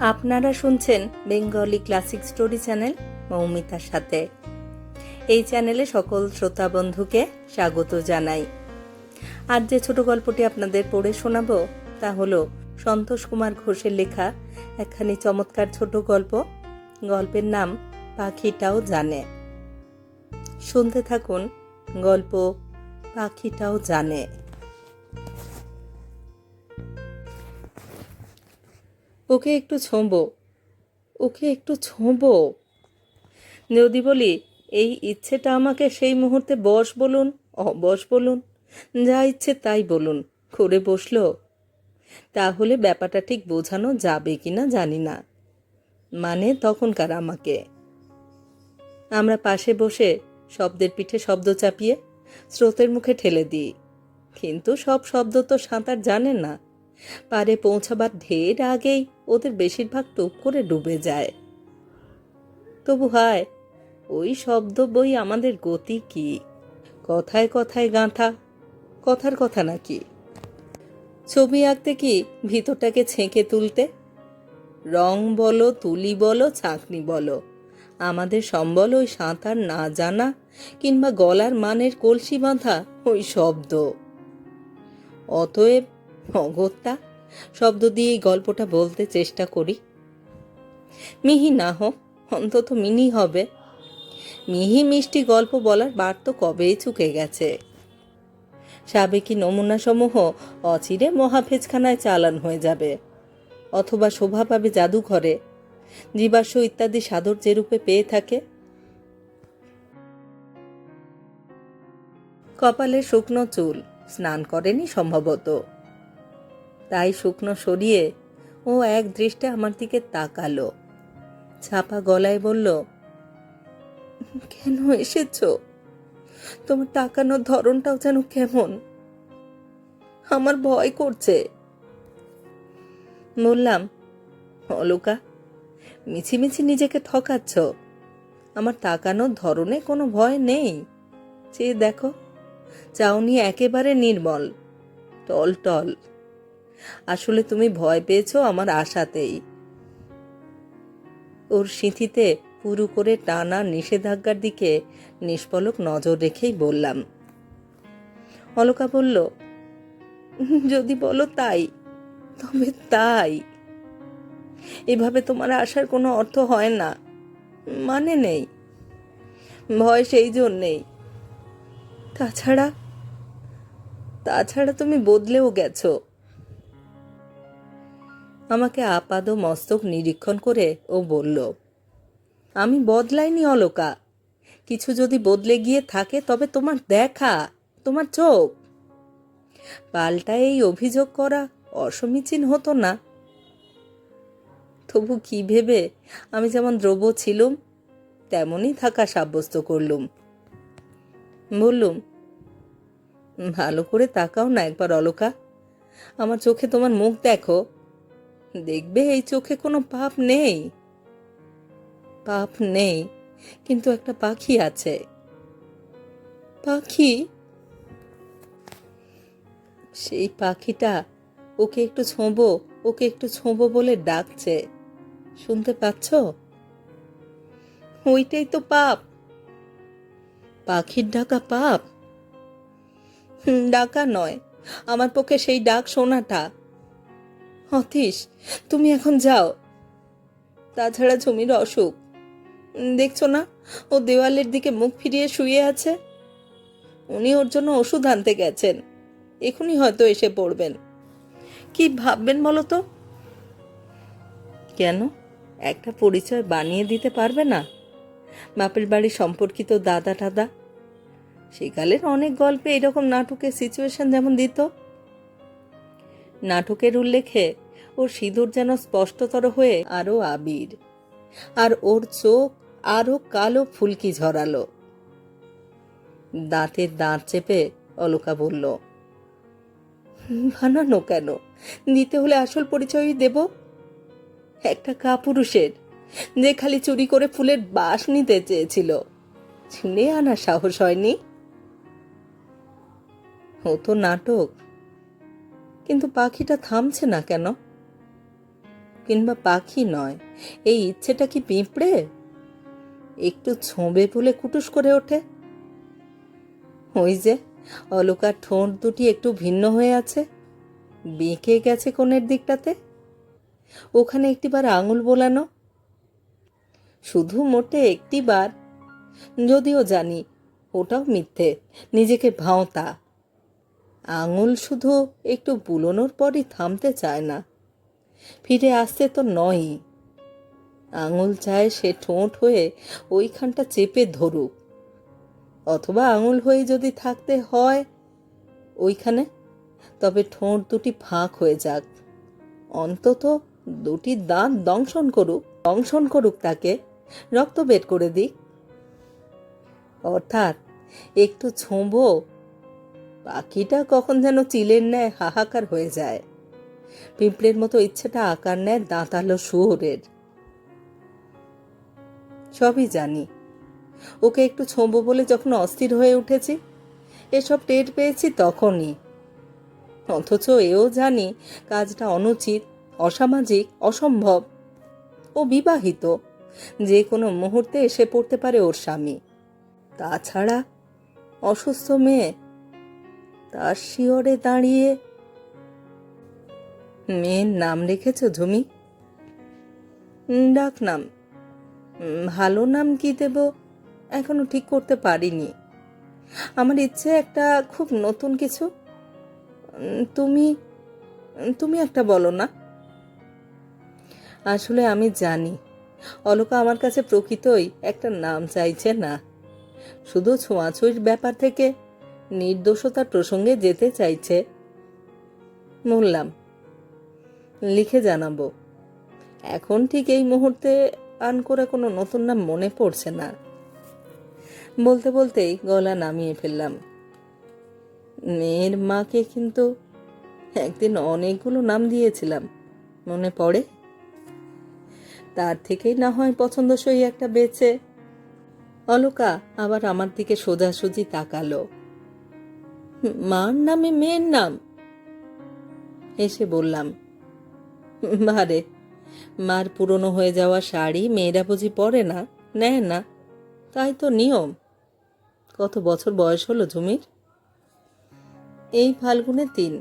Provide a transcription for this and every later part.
আপনারা শুনছেন Bengali classic story channel মৌমিতার সাথে। এই চ্যানেলে সকল শ্রোতা বন্ধুকে স্বাগত জানাই। আর যে ছোট গল্পটি আপনাদের পড়ে শোনাবো, তা হলো সন্তোষ কুমার ঘোষের লেখা একখানি চমৎকার ছোট গল্প। গল্পের নাম পাখিটাও জানে। শুনতে থাকুন গল্প পাখিটাও জানে। ওকে একটু ছোঁবো। ওকে একটু ছোঁবো। যদি বলি, এই ইচ্ছেটা আমাকে সেই মুহূর্তে বস বলুন, অবশ বলুন, যা ইচ্ছে তাই বলুন। করে বসল। তাহলে ব্যাপারটা ঠিক বোঝানো যাবে কি না জানি না। মানে তখনকার আমাকে। আমরা পাশে বসে শব্দের পিঠে শব্দ চাপিয়ে স্রোতের মুখে ঠেলে দিই। কিন্তু সব শব্দ তো সাঁতার জানে না। পারে পৌঁছাবার ঢের আগেই ওদের বেশিরভাগ টুপ করে ডুবে যায়। তবু হায়, ওই শব্দ বই আমাদের গতি কি? কথায় কথায় গাঁথা, কথার কথা নাকি? ছবি আঁকতে কি ভিতরটাকে ছেঁকে তুলতে? রং বলো, তুলি বলো, ছাঁকনি বলো, আমাদের সম্বল ওই সাঁতার না জানা কিংবা গলার মানের কলসি বাঁধা ওই শব্দ। অতএব অগত্যা, শব্দ দিয়ে এই গল্পটা বলতে চেষ্টা করি। মিহি, না হোক অন্তত মিনি হবে। মিহি মিষ্টি গল্প বলার বার তো কবেই চুকে গেছে। সাবেকি নমুনাসমূহ অচিরে মহাফেজখানায় চালান হয়ে যাবে, অথবা শোভা পাবে জাদুঘরে। জীবাশ্ম ইত্যাদি সাদর যে রূপে পেয়ে থাকে। কপালে শুকনো চুল, স্নান করেনি সম্ভবত। তাই শুকনো সরিয়ে ও এক দৃষ্টে আমার দিকে তাকালো। ছাপা গলায় বলল, কেন এসেছ? তোমার তাকানোর ধরনটাও যেন কেমন? আমার ভয় করছে। বললাম, অলকা, মিছিমিছি নিজেকে ঠকাচ্ছ। আমার তাকানোর ধরনে কোনো ভয় নেই। চেয়ে দেখো, চাউনি একেবারে নির্মল টল টল আসলে তুমি ভয় পেয়েছ আমার আশাতেই। ওর সিঁথিতে পুরু করে টানা নিষেধাজ্ঞার দিকে নিষ্পলক নজর রেখেই বললাম। অলকা বলল, যদি বলো তাই, তবে তাই। এভাবে তোমার আসার কোনো অর্থ হয় না মানে নেই। ভয় সেই জন্যেই। তাছাড়া তাছাড়া তুমি বদলেও গেছো। আমাকে আপাদ মস্তক নিরীক্ষণ করে ও বলল, আমি বদলাইনি অলকা। কিছু যদি বদলে গিয়ে থাকে, তবে তোমার দেখা, তোমার চোখ। পাল্টা এই অভিযোগ করা অসমীচীন হতো না। তবু কি ভেবে আমি যেমন দ্রব্য ছিলুম তেমনই থাকা সাব্যস্ত করলুম। বললুম, ভালো করে তাকাও না একবার অলকা। আমার চোখে তোমার মুখ দেখো। দেখবে এই চোখে কোনো পাপ নেই। পাপ নেই, কিন্তু একটা পাখি আছে। পাখি? সেই পাখিটা ওকে একটু ছোঁবো, ওকে একটু ছোঁবো বলে ডাকছে। শুনতে পাচ্ছ? ওইটাই তো পাপ। পাখির ডাকা পাপ? ডাকা নয়, আমার পক্ষে সেই ডাক শোনাটা। অতীশ, তুমি এখন যাও। তাছাড়া জমির অসুখ। দেখছ না, ও দেওয়ালের দিকে মুখ ফিরিয়ে শুয়ে আছে। উনি ওর জন্য ওষুধ আনতে গেছেন। এখনই হয়তো এসে পড়বেন। কি ভাববেন বলো তো? কেন? একটা পরিচয় বানিয়ে দিতে পারবে না? বাপের বাড়ি সম্পর্কিত দাদা টাদা সেকালের অনেক গল্পে এরকম নাটকের সিচুয়েশন যেমন দিত নাটকের উল্লেখে ওর সিঁদুর যেন স্পষ্টতর হয়ে আরও আবির। আর ওর চোখ আরও কালো ফুলকি ঝরালো। দাঁতের দাঁত চেপে অলকা বলল, বানানো কেন? দিতে হলে আসল পরিচয়ই দেব। একটা কাপুরুষের যে খালি চুরি করে ফুলের বাস নিতে চেয়েছিল, ছিনে আনার সাহস হয়নি? ও তো নাটক কিন্তু পাখিটা থামছে না কেন? কিংবা পাখি নয়, এই ইচ্ছেটা কি পিঁপড়ে? একটু ছোঁবে বলে কুটুস করে ওঠে। ওই যে, অলকার ঠোঁট দুটি একটু ভিন্ন হয়ে আছে। বেঁকে গেছে কোণের দিকটাতে। ওখানে একটিবার আঙুল বোলানো। শুধু মোটে একটিবার। যদিও জানি, ওটাও মিথ্যে, নিজেকে ভাঁওতা। আঙুল শুধু একটু বুলোনোর পরই থামতে চায় না। ফিরে আসতে তো নয়ই আঙুল চায় সে ঠোঁট হয়ে ওইখানটা চেপে ধরুক। অথবা আঙুল হয়ে যদি থাকতে হয় ওইখানে, তবে ঠোঁট দুটি ফাঁক হয়ে যাক। অন্তত দুটি দাঁত দংশন করুক দংশন করুক তাকে, রক্ত বের করে দিক। অর্থাৎ একটু ছোঁবো পাখিটা কখন যেন চিলের ন্যায় হাহাকার হয়ে যায়। পিঁপড়ের মতো ইচ্ছেটা আকার নেয় দাঁতালো শুয়োরের। সবই জানি। ওকে একটু ছোঁবো বলে যখন অস্থির হয়ে উঠেছি, এসব টের পেয়েছি তখনই। অথচ এও জানি কাজটা অনুচিত, অসামাজিক, অসম্ভব। ও বিবাহিত, যে কোনো মুহূর্তে এসে পড়তে পারে ওর স্বামী। তাছাড়া অসুস্থ মেয়ে তার শিওরে দাঁড়িয়ে। মেয়ের নাম রেখেছ ঝুমি? ডাক নাম। ভালো নাম কি দেব? এখনও ঠিক করতে পারিনি। আমার ইচ্ছে একটা খুব নতুন কিছু। তুমি তুমি একটা বলো না। আসলে আমি জানি, অলকা আমার কাছে প্রকৃতই একটা নাম চাইছে না। শুধু ছোঁয়াছুঁয়ির ব্যাপার থেকে নির্দোষতার প্রসঙ্গে যেতে চাইছে। বললাম, লিখে জানাব। এখন ঠিক এই মুহূর্তে আন করে কোনো নতুন নাম মনে পড়ছে না। বলতে বলতেই গলা নামিয়ে ফেললাম। মেয়ের মাকে কিন্তু একদিন অনেকগুলো নাম দিয়েছিলাম, মনে পড়ে? তার থেকেই না হয় পছন্দসই একটা বেছে অলকা আবার আমার দিকে সোজাসুজি তাকালো। মার নামে মেয়ের নাম? এসে বললাম বারে মার পুরনো হয়ে যাওয়া শাড়ি মেয়েরা বুঝি পরে না, নেয় না। তাই তো নিয়ম। কত বছর বয়স হলো ঝুমির এই ফাল্গুনে তিন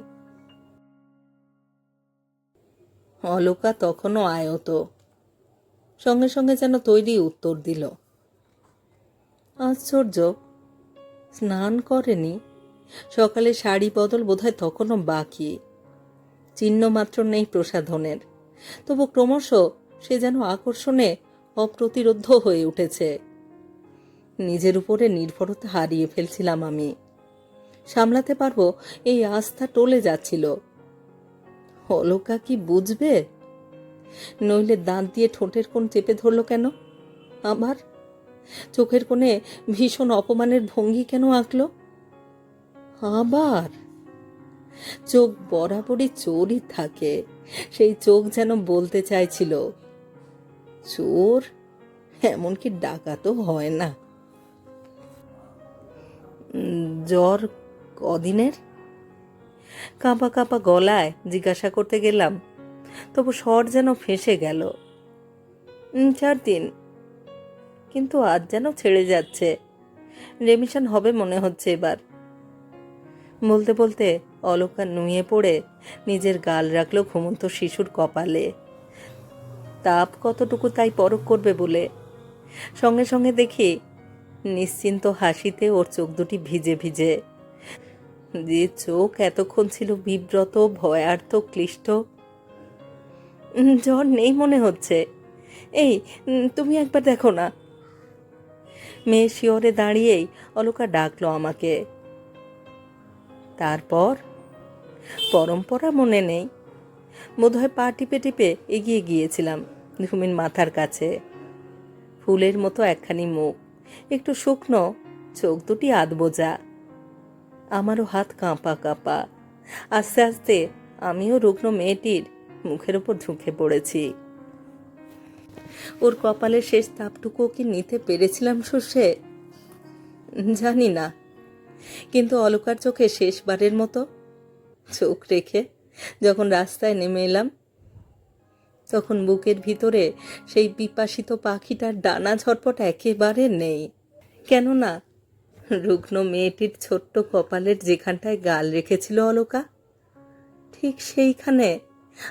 অলকা তখনও আয়ত। সঙ্গে সঙ্গে যেন তৈরি উত্তর দিল, আশ্চর্য, স্নান করেনি? সকালে শাড়ি বদল বোধহয় তখনও বাকি। চিহ্ন মাত্র নেই প্রসাধনের। তবু ক্রমশ সে যেন আকর্ষণে অপ্রতিরোধ হয়ে উঠেছে। নিজের উপরে নির্ভরতা হারিয়ে ফেলছিলাম আমি। সামলাতে পারব, এই আস্থা টলে যাচ্ছিল। অলকা কি বুঝবে? নইলে দাঁত দিয়ে ঠোঁটের কোণ চেপে ধরল কেন? আমার? চোখের কোণে ভীষণ অপমানের ভঙ্গি কেন আঁকলো? আবার। চোখ বরাবরই চোরই থাকে, সেই চোখ যেন বলতে চাইছিল, চোর? এমনকি ডাকাতও হয় না। জ্বর কদিনের? কাঁপা কাঁপা গলায় জিজ্ঞাসা করতে গেলাম, তবু স্বর যেন ফেঁসে গেল। চার দিন। কিন্তু আজ যেন ছেড়ে যাচ্ছে। রেমিশন হবে মনে হচ্ছে এবার। বলতে বলতে অলকা নুয়ে পড়ে নিজের গাল রাখল ঘুমন্ত শিশুর কপালে। তাপ কতটুকু তাই পরখ করবে বলে? সঙ্গে সঙ্গে দেখি নিশ্চিন্ত হাসিতে ওর চোখ দুটি ভিজে ভিজে। যে চোখ এতক্ষণ ছিল বিব্রত ভয়ার্থ ক্লিষ্ট। জ্বর নেই মনে হচ্ছে। এই তুমি একবার দেখো না। মেয়ে শিওরে দাঁড়িয়েই অলকা ডাকলো আমাকে। তারপর? পরম্পরা মনে নেই। বোধহয় পা টিপে টিপে এগিয়ে গিয়েছিলাম ঝুমির মাথার কাছে। ফুলের মতো একখানি মুখ, একটু শুকনো, চোখ দুটি আধবোজা। আমারও হাত কাঁপা কাঁপা। আস্তে আস্তে আমিও রুগ্ন মেয়েটির মুখের ওপর ঝুঁকে পড়েছি। ওর কপালের শেষ তাপটুকুও কি নিতে পেরেছিলাম শস্যে জানি না। কিন্তু অলকার চোখে শেষবারের মতো চোখ রেখে যখন রাস্তায় নেমে এলাম, তখন বুকের ভিতরে সেই পিপাসিত পাখিটার ডানা ঝটপট একেবারে নেই। কেননা রুগ্ন মেয়েটির ছোট্ট কপালের যেখানটায় গাল রেখেছিল অলকা, ঠিক সেইখানে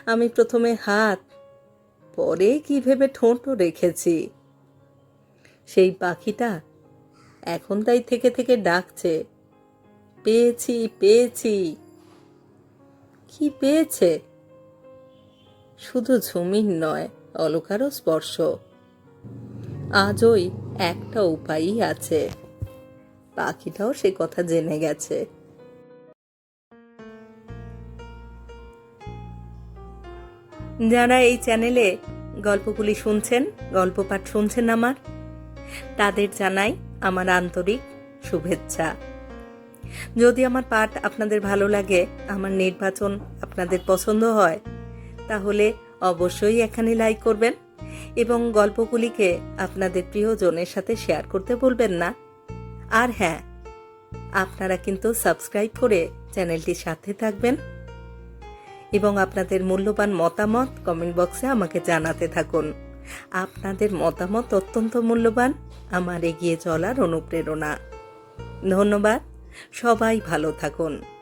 আমি প্রথমে হাত, পরে কি ভেবে ঠোঁটও রেখেছি। সেই পাখিটা এখন তাই থেকে থেকে ডাকছে পেয়েছি পেয়েছি। কি পেয়েছে? শুধু ঝুমির নয়, অলকারও স্পর্শ। আজই একটা উপায়ই আছে। পাখিটাও সে কথা জেনে গেছে। যারা এই চ্যানেলে গল্পগুলি শুনছেন গল্প পাঠ শুনছেন আমার, তাদের জানাই আমার আন্তরিক শুভেচ্ছা। যদি আমার পাঠ আপনাদের ভালো লাগে, আমার নির্বাচন আপনাদের পছন্দ হয়, তাহলে অবশ্যই এখানে লাইক করবেন এবং গল্পগুলিকে আপনাদের প্রিয়জনের সাথে শেয়ার করতে বলবেন না। আর হ্যাঁ আপনারা কিন্তু সাবস্ক্রাইব করে চ্যানেলটির সাথে থাকবেন এবং আপনাদের মূল্যবান মতামত কমেন্ট বক্সে আমাকে জানাতে থাকুন। আপনাদের মতামত অত্যন্ত মূল্যবান, আমার এগিয়ে চলার অনুপ্রেরণা। ধন্যবাদ। সবাই ভালো থাকুন।